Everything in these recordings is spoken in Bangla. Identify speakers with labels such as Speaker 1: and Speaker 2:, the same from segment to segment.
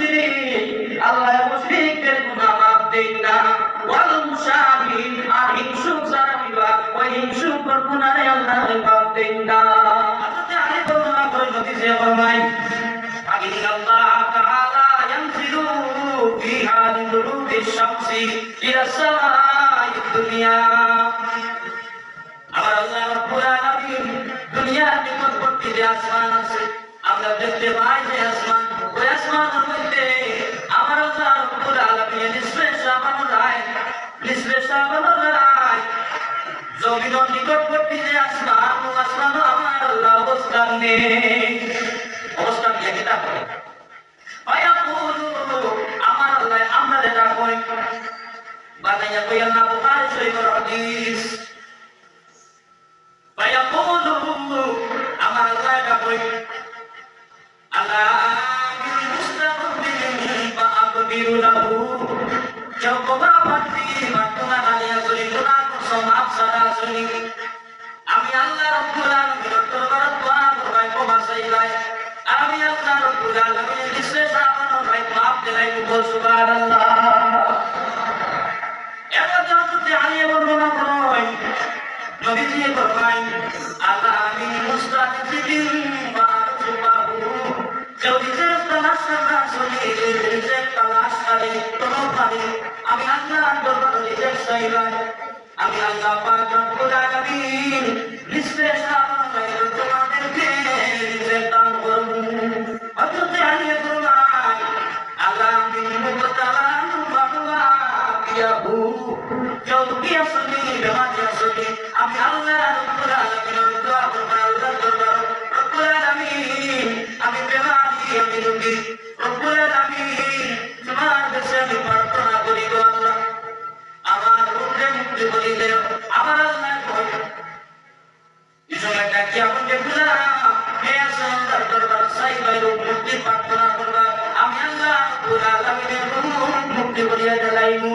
Speaker 1: মুশরিক, আল্লাহ মুশরিকদের গুনাহ মাফ দেন না। ওয়াল মুশাবিহিন আর হিংসুক যারা হিংসুক গুনাহে আল্লাহ মাফ দেন না। আজকে আরে করুণা করে যদি যে ফরমায় আল্লাহ তাআলা ইয়ানজিলু ফি হাদিল দুরুদি শামসি ইলা সামাই দুনিয়া। আমার আল্লাহ রাব্বুল আলামিন দুনিয়ার নিকটবর্তী যে আসমান আছে, আমরা দেখতে পাই যে আসমান, ওই আসমান নিজ নিকটবর্তী যে আসলাম আসলাম আমার আল্লাহ অবস্থান নেই অবস্থান নিয়ে কিতাব করে আমার আল্লাহ আমরা যেটা কই বানাইয়া কই আল্লাহ বুখারী শরীফের হাদিস ফায়াকুলু আমার আল্লাহ এটা কই আল্লাহ মুস্তাগফিরুন বা আবদিরু লাহু জবাবা রব্বুল আলামিন নিশ্চয় সাবান ভাই মাফ দিলাই বল সুবহানাল্লাহ এবার যদি আলিয়ে বর্ণনা করই নবীজি ফরমায় আল্লাহ আমি মুস্তাকিদিন মারুবাহু যদি যে তালাশ না শুনি যে তালাশ করে কোনো পারে আল্লাহ বেমাজি আসনি আমি আল্লাহ রব্বুল আমি বেমাজি আমি প্রার্থনা করি গো আল্লাহ মুক্তি কই এই কি আমাকে বুঝা হে আসন্দার দরবার সাই বাইর মুক্তি প্রার্থনা আমি আল্লাহ রব্বুল আলামিনের রূহ মুক্তি করিয়া দিলাইমু।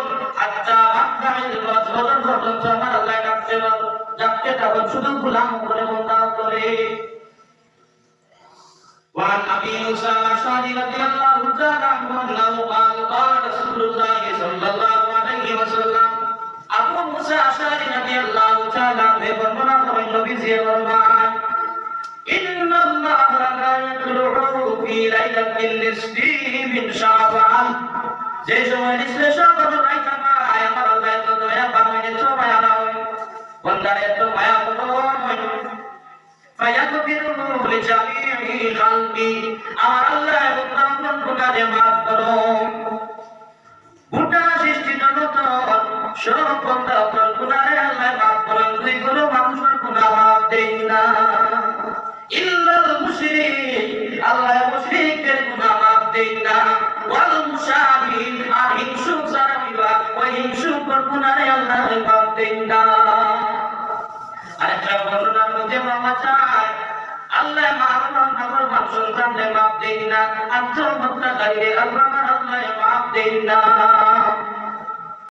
Speaker 1: বছর পর্যন্ত আমার আল্লাহ ডাকতে ডাকতে ডাকুন শুধু গুলাম করে বন্ধা করে وعن ابي موسى الاشعري رضي الله تعالى عنه انه قال قال رسول الله صلى الله عليه وسلم আবু মুসা আশারি রাদিয়াল্লাহু তাআলা বে বর্ণনা করেন নবীজি ফরমান ইন্না আল্লাহ লা ইয়াতলুহু ফি লাইলাতিন নিসফি মিন শাবান যে সময় নিসফে সব বন্ধা আপনার গুনাহে আল্লাহ মাফ করেন দুই কোনো মানুষের গুনাহ মাফ দেন না। ইল্লাল মুশরিক আল্লাহ মুশরিকদের গুনাহ মাফ দেন না। ওয়াল আর হিংসুক যারা হইবা ওই হিংসুকর গুনাহে আল্লাহ মাফ দেন না। আরেকটা বর্ণনার মধ্যে মামা চায় আল্লাহ মাহবুব আমার সন্তানদের মাফ দেন না। আত্মহত্যা গাইরে আল্লাহ আল্লাহ মাফ দেন না।